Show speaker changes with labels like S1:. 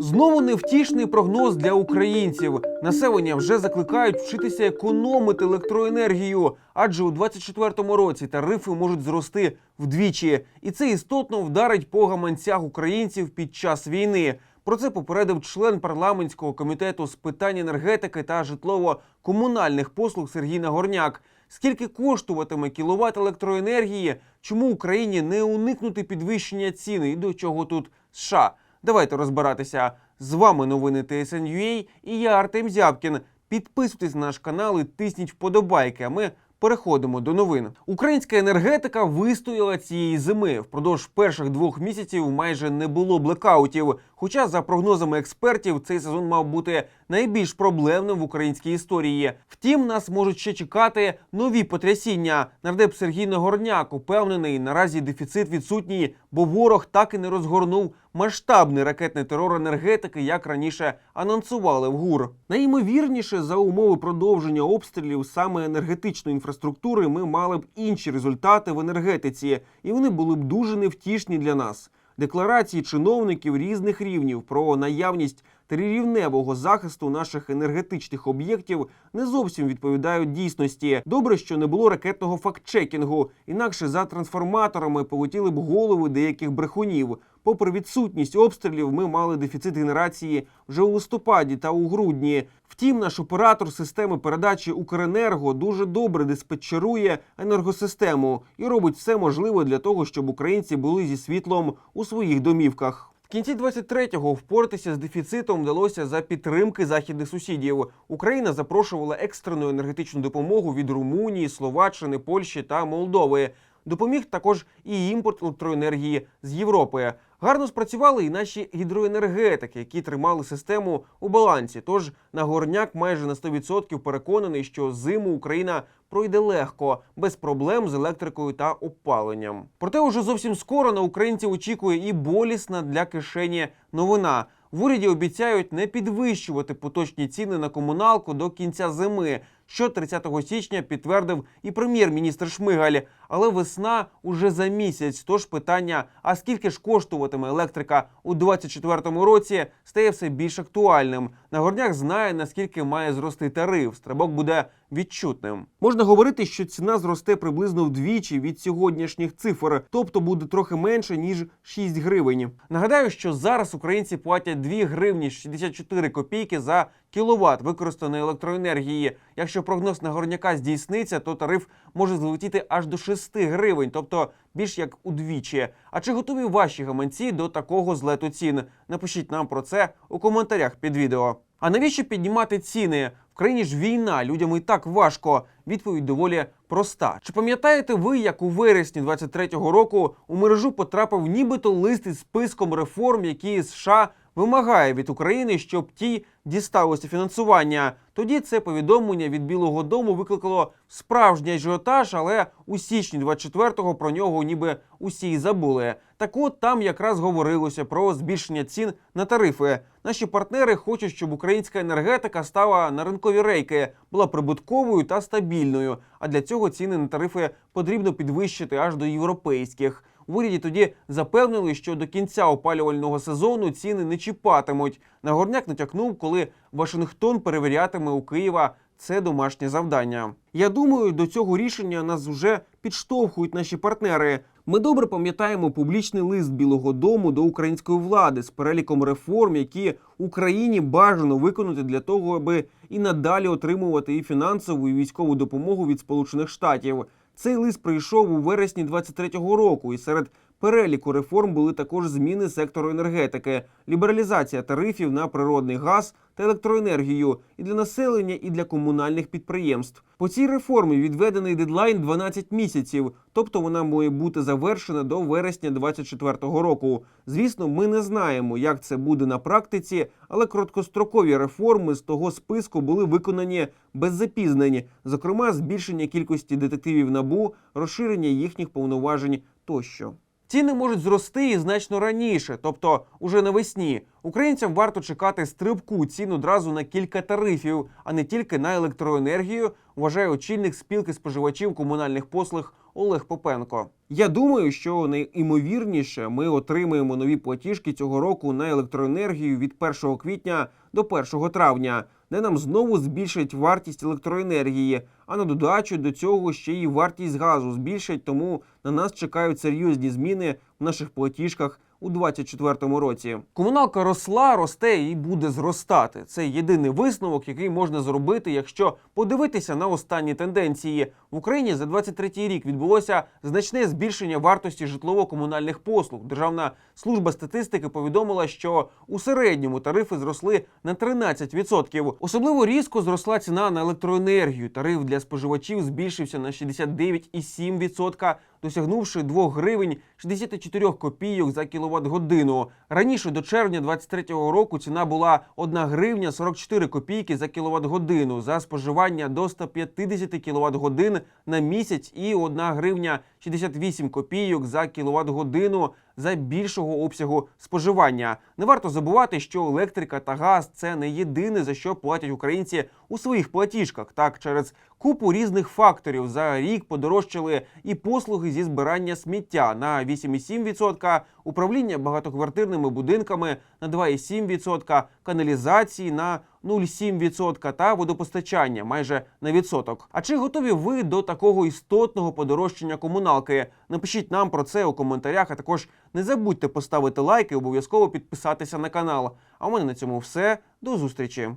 S1: Знову невтішний прогноз для українців. Населення вже закликають вчитися економити електроенергію, адже у 2024 році тарифи можуть зрости вдвічі, і це істотно вдарить по гаманцях українців під час війни. Про це попередив член парламентського комітету з питань енергетики та житлово-комунальних послуг Сергій Нагорняк. Скільки коштуватиме кіловат електроенергії? Чому Україні не уникнути підвищення ціни і до чого тут США? Давайте розбиратися. З вами новини TSN.ua і я Артем Зябкін. Підписуйтесь на наш канал і тисніть вподобайки. А ми переходимо до новин. Українська енергетика вистояла цієї зими. Впродовж перших двох місяців майже не було блекаутів. Хоча, за прогнозами експертів, цей сезон мав бути найбільш проблемним в українській історії. Втім, нас можуть ще чекати нові потрясіння. Нардеп Сергій Нагорняк упевнений, наразі дефіцит відсутній, бо ворог так і не розгорнув масштабний ракетний терор енергетики, як раніше анонсували в ГУР. Найімовірніше, за умови продовження обстрілів саме енергетичної інфраструктури, ми мали б інші результати в енергетиці, і вони були б дуже невтішні для нас. Декларації чиновників різних рівнів про наявність трирівневого захисту наших енергетичних об'єктів не зовсім відповідають дійсності. Добре, що не було ракетного фактчекінгу, інакше за трансформаторами полетіли б голови деяких брехунів. Попри відсутність обстрілів, ми мали дефіцит генерації вже у листопаді та у грудні. Втім, наш оператор системи передачі Укренерго дуже добре диспетчерує енергосистему і робить все можливе для того, щоб українці були зі світлом у своїх домівках. В кінці 23-го впоратися з дефіцитом вдалося за підтримки західних сусідів. Україна запрошувала екстрену енергетичну допомогу від Румунії, Словаччини, Польщі та Молдови. Допоміг також і імпорт електроенергії з Європи. Гарно спрацювали і наші гідроенергетики, які тримали систему у балансі. Тож Нагорняк майже на 100% переконаний, що зиму Україна пройде легко, без проблем з електрикою та опаленням. Проте уже зовсім скоро на українців очікує і болісна для кишені новина. В уряді обіцяють не підвищувати поточні ціни на комуналку до кінця зими, що 30 січня підтвердив і прем'єр-міністр Шмигаль. Але весна уже за місяць. Тож питання: а скільки ж коштуватиме електрика у 2024 році, стає все більш актуальним. Нагорняк знає наскільки має зрости тариф. Стрибок буде відчутним. Можна говорити, що ціна зросте приблизно вдвічі від сьогоднішніх цифр, тобто буде трохи менше ніж 6 гривень. Нагадаю, що зараз українці платять 2 гривні 64 копійки за кіловат використаної електроенергії. Якщо прогноз Нагорняка здійсниться, то тариф може злетіти аж до 6 гривень, тобто більш як удвічі. А чи готові ваші гаманці до такого злету цін? Напишіть нам про це у коментарях під відео. А навіщо піднімати ціни? В країні ж війна, людям і так важко. Відповідь доволі проста. Чи пам'ятаєте ви, як у вересні 23-го року у мережу потрапив нібито лист із списком реформ, які США вимагає від України, щоб ті дісталося фінансування? Тоді це повідомлення від Білого Дому викликало справжній ажіотаж, але у січні 24-го про нього ніби усі й забули. Так от там якраз говорилося про збільшення цін на тарифи. Наші партнери хочуть, щоб українська енергетика стала на ринкові рейки, була прибутковою та стабільною. А для цього ціни на тарифи потрібно підвищити аж до європейських. В уряді тоді запевнили, що до кінця опалювального сезону ціни не чіпатимуть. Нагорняк натякнув, коли Вашингтон перевірятиме у Києва це домашнє завдання. Я думаю, до цього рішення нас вже підштовхують наші партнери. Ми добре пам'ятаємо публічний лист Білого Дому до української влади з переліком реформ, які Україні бажано виконати для того, аби і надалі отримувати і фінансову і військову допомогу від Сполучених Штатів. Цей лист прийшов у вересні 23-го року, і серед переліку реформ були також зміни сектору енергетики, лібералізація тарифів на природний газ та електроенергію і для населення, і для комунальних підприємств. По цій реформі відведений дедлайн 12 місяців, тобто вона має бути завершена до вересня 24-го року. Звісно, ми не знаємо, як це буде на практиці, але короткострокові реформи з того списку були виконані без запізнень, зокрема, збільшення кількості детективів набу, розширення їхніх повноважень тощо. Ціни можуть зрости і значно раніше, тобто уже навесні. Українцям варто чекати стрибку цін одразу на кілька тарифів, а не тільки на електроенергію, вважає очільник спілки споживачів комунальних послуг Олег Попенко. Я думаю, що найімовірніше ми отримаємо нові платіжки цього року на електроенергію від 1 квітня до 1 травня, де нам знову збільшать вартість електроенергії. А на додачу до цього ще й вартість газу збільшать, тому на нас чекають серйозні зміни в наших платіжках у 2024 році. Комуналка росла, росте і буде зростати. Це єдиний висновок, який можна зробити, якщо подивитися на останні тенденції. В Україні за 23 рік відбулося значне збільшення вартості житлово-комунальних послуг. Державна служба статистики повідомила, що у середньому тарифи зросли на 13%. Особливо різко зросла ціна на електроенергію. Тариф для споживачів збільшився на 69,7%, досягнувши 2 гривень 64 копійок за кіловат годину. Раніше до червня 2023 року ціна була 1 гривня 44 копійки за кіловат годину за споживання до 150 кіловат годин на місяць і 1 гривня 68 копійок за кіловат годину за більшого обсягу споживання. Не варто забувати, що електрика та газ це не єдине за що платять українці у своїх платіжках. Так, через купу різних факторів за рік подорожчали і послуги зі збирання сміття на 8,7%, управління багатоквартирними будинками на 2,7%, каналізації на 0,7% та водопостачання майже на відсоток. А чи готові ви до такого істотного подорожчання комуналки? Напишіть нам про це у коментарях. А також не забудьте поставити лайк і обов'язково підписатися на канал. А у мене на цьому все. До зустрічі.